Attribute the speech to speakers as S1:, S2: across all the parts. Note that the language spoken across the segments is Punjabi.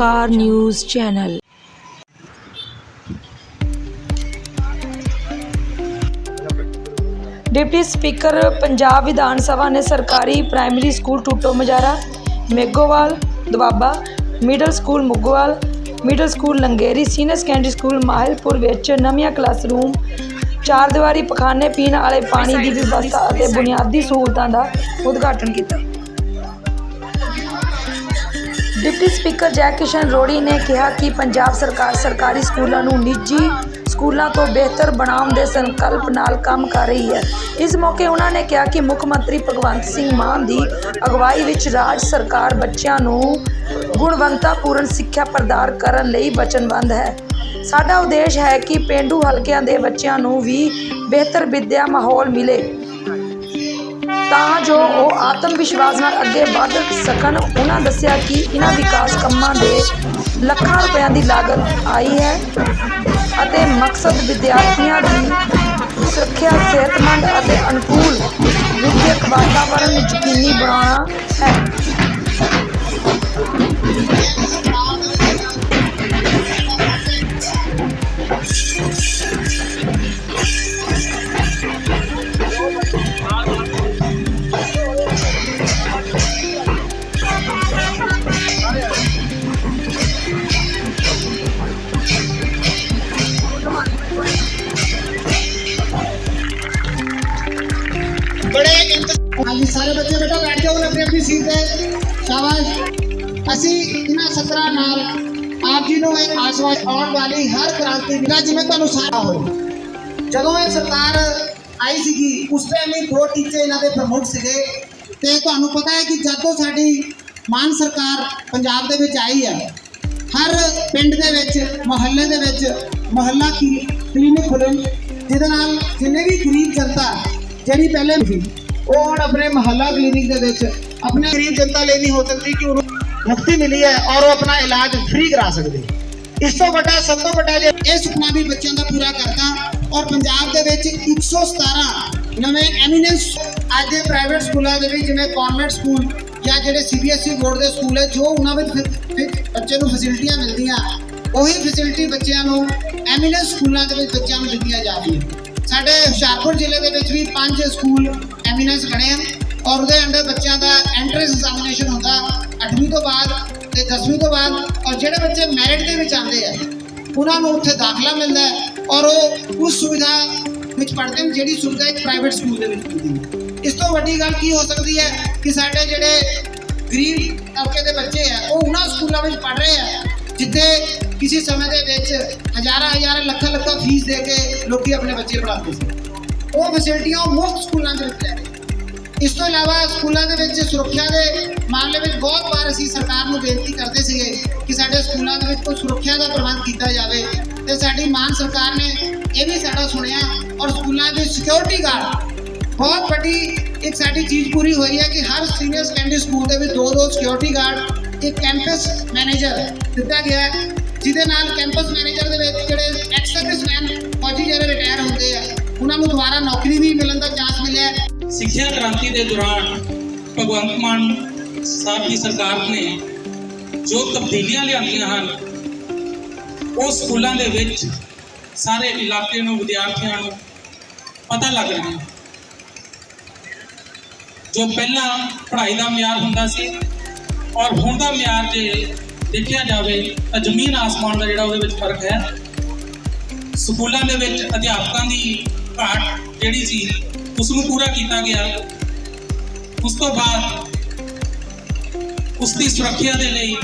S1: Omkar news channel deputy speaker Punjab Vidhan Sabha ਨੇ ਸਰਕਾਰੀ primary school Tuto Majara Megowal Doaba middle school Mugowal middle school Langeri senior secondary school Mahilpur ਵਿੱਚ ਨਵੀਆਂ ਕਲਾਸਰੂਮ ਚਾਰ ਦੀਵਾਰੀ ਪਖਾਨੇ ਪੀਣ ਵਾਲੇ ਪਾਣੀ ਦੀ ਵਿਵਸਥਾ ਅਤੇ ਬੁਨਿਆਦੀ ਸਹੂਲਤਾਂ ਦਾ ਉਦਘਾਟਨ ਕੀਤਾ। ਡਿਪਟੀ ਸਪੀਕਰ ਜੈ ਕਿਸ਼ਨ ਰੋੜੀ ਨੇ ਕਿਹਾ ਕਿ ਪੰਜਾਬ ਸਰਕਾਰ ਸਰਕਾਰੀ ਸਕੂਲਾਂ ਨੂੰ ਨਿੱਜੀ ਸਕੂਲਾਂ ਤੋਂ ਬਿਹਤਰ ਬਣਾਉਣ ਦੇ ਸੰਕਲਪ ਨਾਲ ਕੰਮ ਕਰ ਰਹੀ ਹੈ। ਇਸ ਮੌਕੇ ਉਹਨਾਂ ਨੇ ਕਿਹਾ ਕਿ ਮੁੱਖ ਮੰਤਰੀ ਭਗਵੰਤ ਸਿੰਘ ਮਾਨ ਦੀ ਅਗਵਾਈ ਵਿੱਚ ਰਾਜ ਸਰਕਾਰ ਬੱਚਿਆਂ ਨੂੰ ਗੁਣਵੰਤਾਪੂਰਨ ਸਿੱਖਿਆ ਪ੍ਰਦਾਨ ਕਰਨ ਲਈ ਵਚਨਬੱਧ ਹੈ। ਸਾਡਾ ਉਦੇਸ਼ ਹੈ ਕਿ ਪੇਂਡੂ ਹਲਕਿਆਂ ਦੇ ਬੱਚਿਆਂ ਨੂੰ ਵੀ ਬਿਹਤਰ ਵਿੱਦਿਆ ਮਾਹੌਲ ਮਿਲੇ। ਤਾਂ ਜੋ ਉਹ ਆਤਮ ਵਿਸ਼ਵਾਸ ਨਾਲ ਅੱਗੇ ਵੱਧ ਸਕਣ। ਉਹਨਾਂ ਦੱਸਿਆ ਕਿ ਇਹਨਾਂ ਵਿਕਾਸ ਕੰਮਾਂ ਦੇ ਲੱਖਾਂ ਰੁਪਇਆਂ ਦੀ ਲਾਗਤ ਆਈ ਹੈ ਅਤੇ ਮਕਸਦ ਵਿਦਿਆਰਥੀਆਂ ਦੀ ਸੁਰੱਖਿਆ, ਸਿਹਤਮੰਦ ਅਤੇ ਅਨੁਕੂਲ ਵਿਦਿਅਕ ਵਾਤਾਵਰਣ ਯਕੀਨੀ ਬਣਾਉਣਾ ਹੈ।
S2: ਆਪਣੀ ਸ਼ਾਬਾਸ਼। ਅਸੀਂ ਇਹਨਾਂ ਸਤਰਾਂ ਨਾਲ ਆਪ ਜੀ ਨੂੰ ਇਹ ਆਸਵਾਸ ਆਉਣ ਵਾਲੀ ਹਰ ਕ੍ਰਾਂਤੀ ਬਿਨਾ ਜਿਵੇਂ ਤੁਹਾਨੂੰ ਸਾਰਾ ਹੋਵੇ ਜਦੋਂ ਇਹ ਸਰਕਾਰ ਆਈ ਸੀਗੀ, ਉਸ ਟਾਈਮ ਹੀ ਦੋ ਟੀਚੇ ਇਹਨਾਂ ਦੇ ਪ੍ਰਮੁੱਖ ਸੀਗੇ। ਤੇ ਤੁਹਾਨੂੰ ਪਤਾ ਹੈ ਕਿ ਜਦੋਂ ਸਾਡੀ ਮਾਨ ਸਰਕਾਰ ਪੰਜਾਬ ਦੇ ਵਿੱਚ ਆਈ ਹੈ, ਹਰ ਪਿੰਡ ਦੇ ਵਿੱਚ, ਮੁਹੱਲੇ ਦੇ ਵਿੱਚ, ਮੁਹੱਲਾ ਕੀ ਕਲੀਨਿਕ ਖੁੱਲ੍ਹਣ, ਜਿਹਦੇ ਨਾਲ ਜਿੰਨੇ ਵੀ ਗਰੀਬ ਜਨਤਾ ਜਿਹੜੀ ਪਹਿਲੇ ਸੀ, ਉਹ ਹੁਣ ਆਪਣੇ ਮੁਹੱਲਾ ਕਲੀਨਿਕ ਦੇ ਵਿੱਚ ਆਪਣੇ ਗਰੀਬ ਜਨਤਾ ਲਈ ਨਹੀਂ ਹੋ ਸਕਦੀ ਕਿ ਉਹਨੂੰ ਮੁਕਤੀ ਮਿਲੀ ਹੈ ਔਰ ਉਹ ਆਪਣਾ ਇਲਾਜ ਫ੍ਰੀ ਕਰਾ ਸਕਦੇ ਇਸ ਤੋਂ ਵੱਡਾ ਸਭ ਤੋਂ ਵੱਡਾ ਜੇ ਇਹ ਸੁਪਨਾ ਵੀ ਬੱਚਿਆਂ ਦਾ ਪੂਰਾ ਕਰਤਾ ਔਰ ਪੰਜਾਬ ਦੇ ਵਿੱਚ 117 ਨਵੇਂ ਐਮੀਨੈਂਸ ਅੱਜ ਦੇ ਪ੍ਰਾਈਵੇਟ ਸਕੂਲਾਂ ਦੇ ਵਿੱਚ ਜਿਵੇਂ ਕਨਵੈਂਟ ਸਕੂਲ ਜਾਂ ਜਿਹੜੇ ਸੀਬੀਐਸਈ ਬੋਰਡ ਦੇ ਸਕੂਲ ਹੈ ਜੋ ਉਹਨਾਂ ਵਿੱਚ ਫਿਰ- ਫਿਰ ਬੱਚੇ ਨੂੰ ਫੈਸਿਲਿਟੀਆਂ ਮਿਲਦੀਆਂ ਉਹੀ ਫੈਸਿਲਿਟੀ ਬੱਚਿਆਂ ਨੂੰ ਐਮੀਨੈਂਸ ਸਕੂਲਾਂ ਦੇ ਵਿੱਚ ਬੱਚਿਆਂ ਨੂੰ ਦਿੱਤੀਆਂ ਜਾ ਰਹੀਆਂ ਸਾਡੇ ਹੁਸ਼ਿਆਰਪੁਰ ਜ਼ਿਲ੍ਹੇ ਦੇ ਵਿੱਚ ਵੀ ਪੰਜ ਸਕੂਲ ਐਮੀਨੈਂਸ ਬਣੇ ਹਨ ਔਰ ਉਹਦੇ ਅੰਡਰ ਬੱਚਿਆਂ ਦਾ ਐਂਟਰੈਂਸ ਐਗਜ਼ਾਮੀਨੇਸ਼ਨ ਹੁੰਦਾ 8ਵੀਂ ਤੋਂ ਬਾਅਦ ਤੇ 10ਵੀਂ ਤੋਂ ਬਾਅਦ, ਔਰ ਜਿਹੜੇ ਬੱਚੇ ਮੈਰਿਟ ਦੇ ਵਿੱਚ ਆਉਂਦੇ ਆ, ਉਹਨਾਂ ਨੂੰ ਉੱਥੇ ਦਾਖਲਾ ਮਿਲਦਾ ਹੈ, ਔਰ ਉਹ ਉਸ ਸੁਵਿਧਾ ਵਿੱਚ ਪੜ੍ਹਦੇ ਨੇ, ਜਿਹੜੀ ਸੁਵਿਧਾ ਇੱਕ ਪ੍ਰਾਈਵੇਟ ਸਕੂਲ ਦੇ ਵਿੱਚ ਮਿਲਦੀ ਹੈ। ਇਸ ਤੋਂ ਵੱਡੀ ਗੱਲ ਕੀ ਹੋ ਸਕਦੀ ਹੈ ਕਿ ਸਾਡੇ ਜਿਹੜੇ ਗਰੀਬ ਤਬਕੇ ਦੇ ਬੱਚੇ ਆ, ਉਹ ਉਹਨਾਂ ਸਕੂਲਾਂ ਵਿੱਚ ਪੜ੍ਹ ਰਹੇ ਆ, ਜਿੱਥੇ ਕਿਸੇ ਸਮੇਂ ਦੇ ਵਿੱਚ ਹਜ਼ਾਰਾਂ ਹਜ਼ਾਰਾਂ ਲੱਖਾਂ ਲੱਖਾਂ ਫੀਸ ਦੇ ਕੇ ਲੋਕੀ ਆਪਣੇ ਬੱਚੇ ਪੜ੍ਹਾਉਂਦੇ ਸੀ। ਉਹ ਫੈਸਿਲਿਟੀਆਂ ਉਹ ਮੁਫਤ ਸਕੂਲਾਂ ਦੇ ਵਿੱਚ ਹੈ। ਇਸ ਤੋਂ ਇਲਾਵਾ ਸਕੂਲਾਂ ਦੇ ਵਿੱਚ ਸੁਰੱਖਿਆ ਦੇ ਮਾਮਲੇ ਵਿੱਚ ਬਹੁਤ ਵਾਰ ਅਸੀਂ ਸਰਕਾਰ ਨੂੰ ਬੇਨਤੀ ਕਰਦੇ ਸੀਗੇ ਕਿ ਸਾਡੇ ਸਕੂਲਾਂ ਦੇ ਵਿੱਚ ਕੋਈ ਸੁਰੱਖਿਆ ਦਾ ਪ੍ਰਬੰਧ ਕੀਤਾ ਜਾਵੇ ਤੇ ਸਾਡੀ ਮਾਨ ਸਰਕਾਰ ਨੇ ਇਹ ਵੀ ਸਾਡਾ ਸੁਣਿਆ ਔਰ ਸਕੂਲਾਂ ਦੇ ਸਿਕਿਉਰਿਟੀ ਗਾਰਡ ਬਹੁਤ ਵੱਡੀ ਇੱਕ ਸਾਡੀ ਚੀਜ਼ ਪੂਰੀ ਹੋਈ ਹੈ ਕਿ ਹਰ ਸੀਨੀਅਰ ਸੈਕੰਡਰੀ ਸਕੂਲ ਦੇ ਵਿੱਚ ਦੋ ਦੋ ਸਿਕਿਉਰਿਟੀ ਗਾਰਡ ਇੱਕ ਕੈਂਪਸ ਮੈਨੇਜਰ ਦਿੱਤਾ ਗਿਆ ਹੈ, ਜਿਹਦੇ ਨਾਲ ਕੈਂਪਸ ਮੈਨੇਜਰ ਦੇ ਵਿੱਚ ਜਿਹੜੇ ਐਕਸ ਸਰਵਿਸਮੈਨ ਫੌਜੀ ਜਿਹੜੇ ਰਿਟਾਇਰ ਹੁੰਦੇ ਆ, ਉਹਨਾਂ ਨੂੰ ਦੁਬਾਰਾ ਨੌਕਰੀ ਵੀ ਮਿਲਣ ਦਾ ਚਾਂਸ ਮਿਲਿਆ
S3: ਸਿੱਖਿਆ ਕ੍ਰਾਂਤੀ ਦੇ ਦੌਰਾਨ ਭਗਵੰਤ ਮਾਨ ਸਾਹਿਬ ਦੀ ਸਰਕਾਰ ਨੇ ਜੋ ਤਬਦੀਲੀਆਂ ਲਿਆਂਦੀਆਂ ਹਨ, ਉਹ ਸਕੂਲਾਂ ਦੇ ਵਿੱਚ ਸਾਰੇ ਇਲਾਕੇ ਨੂੰ, ਵਿਦਿਆਰਥੀਆਂ ਨੂੰ ਪਤਾ ਲੱਗ ਰਿਹਾ ਜੋ ਪਹਿਲਾਂ ਪੜ੍ਹਾਈ ਦਾ ਮਿਆਰ ਹੁੰਦਾ ਸੀ ਔਰ ਹੁਣ ਦਾ ਮਿਆਰ ਜੇ ਦੇਖਿਆ ਜਾਵੇ ਤਾਂ ਜ਼ਮੀਨ ਆਸਮਾਨ ਦਾ ਜਿਹੜਾ ਉਹਦੇ ਵਿੱਚ ਫ਼ਰਕ ਹੈ। ਸਕੂਲਾਂ ਦੇ ਵਿੱਚ ਅਧਿਆਪਕਾਂ ਦੀ ਘਾਟ ਜਿਹੜੀ ਸੀ ਉਸ ਨੂੰ ਪੂਰਾ ਕੀਤਾ ਗਿਆ ਉਸ ਤੋਂ ਬਾਅਦ ਉਸ ਦੀ ਸੁਰੱਖਿਆ ਦੇ ਲਈ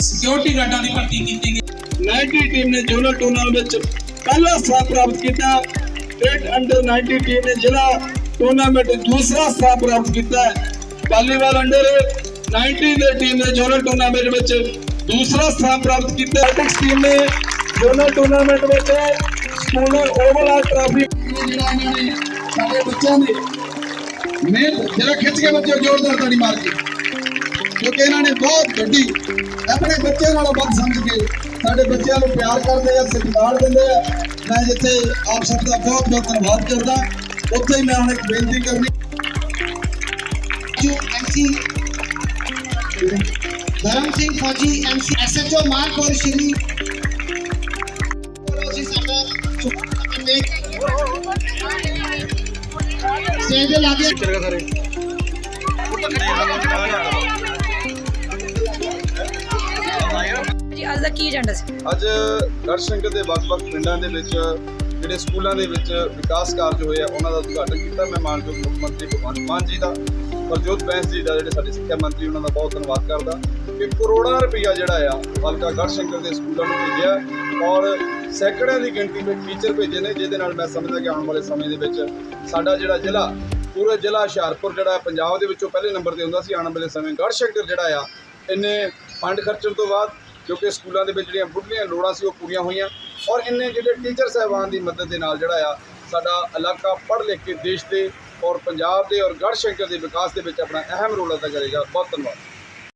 S3: ਸਿਕਿਉਰਿਟੀ ਗਾਰਡਾਂ ਦੀ ਭਰਤੀ ਕੀਤੀ ਗਈ
S4: 90 ਟੀਮ ਨੇ ਜੋਨਲ ਟੂਰਨਾਮੈਂਟ ਵਿੱਚ ਪਹਿਲਾ ਸਥਾਨ ਪ੍ਰਾਪਤ ਕੀਤਾ ਸਟੇਟ ਅੰਡਰ 90 ਟੀਮ ਨੇ ਜ਼ਿਲ੍ਹਾ ਟੂਰਨਾਮੈਂਟ ਵਿੱਚ ਦੂਸਰਾ ਸਥਾਨ ਪ੍ਰਾਪਤ ਕੀਤਾ ਹੈ ਵਾਲੀਬਾਲ ਅੰਡਰ 90 ਦੇ ਟੀਮ ਨੇ ਜੋਨਲ ਟੂਰਨਾਮੈਂਟ ਵਿੱਚ ਦੂਸਰਾ ਸਥਾਨ ਪ੍ਰਾਪਤ ਕੀਤਾ ਐਥਲੈਟਿਕਸ ਟੀਮ ਨੇ ਜੋਨਲ ਟੂਰਨਾਮੈਂਟ ਵਿੱਚ ਸਕੂਲ ਓਵਰਆਲ ਟਰਾਫੀ
S2: ਜਿਹੜਾ ਇਹਨਾਂ ਨੇ ਸਾਡੇ ਬੱਚਿਆਂ ਦੇ ਮਿਹਨਤ ਜਿਹੜਾ ਖਿੱਚ ਕੇ ਬੱਚੇ ਜ਼ੋਰਦਾਰ ਤਾੜੀ ਮਾਰ ਕੇ ਕਿਉਂਕਿ ਇਹਨਾਂ ਨੇ ਬਹੁਤ ਵੱਡੀ ਆਪਣੇ ਬੱਚਿਆਂ ਨਾਲੋਂ ਵੱਧ ਸਮਝ ਕੇ ਸਾਡੇ ਬੱਚਿਆਂ ਨੂੰ ਪਿਆਰ ਕਰਦੇ ਆ ਸਤਿਕਾਰ ਦਿੰਦੇ ਆ ਮੈਂ ਜਿੱਥੇ ਆਪ ਸਭ ਦਾ ਬਹੁਤ ਬਹੁਤ ਧੰਨਵਾਦ ਕਰਦਾ ਉੱਥੇ ਹੀ ਮੈਂ ਹੁਣ ਇੱਕ ਬੇਨਤੀ ਕਰਨੀ ਜੋ ਐਮਸੀ ਧਰਮ ਸਿੰਘ ਫੌਜੀ ਐਮਸੀ ਐਸਐਚਓ ਮਾਲਪੁਰ ਸ਼੍ਰੀ ਬੋਲੋ ਜੀ ਸਾਡਾ ਸਟੇਜ ਦੇ
S1: ਜੀ ਅੱਜ ਦਾ ਕੀ ਏਜੰਡਾ ਸੀ?
S5: ਅੱਜ ਗੜਸ਼ੰਕਰ ਦੇ ਵੱਖ-ਵੱਖ ਪਿੰਡਾਂ ਦੇ ਵਿੱਚ, ਜਿਹੜੇ ਸਕੂਲਾਂ ਦੇ ਵਿੱਚ ਵਿਕਾਸ ਕਾਰਜ ਹੋਏ ਆ, ਉਹਨਾਂ ਦਾ ਉਦਘਾਟਨ ਕੀਤਾ ਮੈਂ ਮਾਨਯੋਗ ਮੁੱਖ ਮੰਤਰੀ ਭਗਵੰਤ ਮਾਨ ਜੀ ਦਾ ਪ੍ਰਜੋਤ ਬੈਂਸ ਜੀ ਦਾ, ਜਿਹੜੇ ਸਾਡੇ ਸਿੱਖਿਆ ਮੰਤਰੀ, ਉਹਨਾਂ ਦਾ ਬਹੁਤ ਧੰਨਵਾਦ ਕਰਦਾ। ਕਿ ਕਰੋੜਾਂ ਰੁਪਈਆ ਜਿਹੜਾ ਆ ਹਲਕਾ ਗੜਸ਼ੰਕਰ ਦੇ ਸਕੂਲਾਂ ਨੂੰ ਭੇਜਿਆ ਔਰ ਸੈਂਕੜਿਆਂ ਦੀ ਗਿਣਤੀ ਵਿੱਚ ਟੀਚਰ ਭੇਜੇ ਨੇ, ਜਿਹਦੇ ਨਾਲ ਮੈਂ ਸਮਝਦਾ ਕਿ ਆਉਣ ਵਾਲੇ ਸਮੇਂ ਦੇ ਵਿੱਚ ਸਾਡਾ ਜਿਹੜਾ ਜ਼ਿਲ੍ਹਾ, ਪੂਰਾ ਜ਼ਿਲ੍ਹਾ ਹੁਸ਼ਿਆਰਪੁਰ ਜਿਹੜਾ ਪੰਜਾਬ ਦੇ ਵਿੱਚੋਂ ਪਹਿਲੇ ਨੰਬਰ ਤੇ ਹੁੰਦਾ ਸੀ, ਆਉਣ ਵਾਲੇ ਸਮੇਂ ਗੜਸ਼ੰਕਰ ਜਿਹੜਾ ਆ, ਇੰਨੇ ਫੰਡ ਖਰਚਣ ਤੋਂ ਬਾਅਦ ਕਿਉਂਕਿ ਸਕੂਲਾਂ ਦੇ ਵਿੱਚ ਜਿਹੜੀਆਂ ਬੁੱਢੀਆਂ ਲੋੜਾਂ ਸੀ ਉਹ ਪੂਰੀਆਂ ਹੋਈਆਂ ਔਰ ਇੰਨੇ ਜਿਹੜੇ ਟੀਚਰ ਸਾਹਿਬਾਨ ਦੀ ਮਦਦ ਦੇ ਨਾਲ ਜਿਹੜਾ ਆ, ਸਾਡਾ ਇਲਾਕਾ ਪੜ੍ਹ ਲਿਖ ਕੇ ਦੇਸ਼ ਦੇ ਔਰ ਪੰਜਾਬ ਦੇ ਔਰ ਗੜ੍ਹਸ਼ੰਕਰ ਦੇ ਵਿਕਾਸ ਦੇ ਵਿੱਚ ਆਪਣਾ ਅਹਿਮ ਰੋਲ ਅਦਾ ਕਰੇਗਾ। ਬਹੁਤ ਧੰਨਵਾਦ।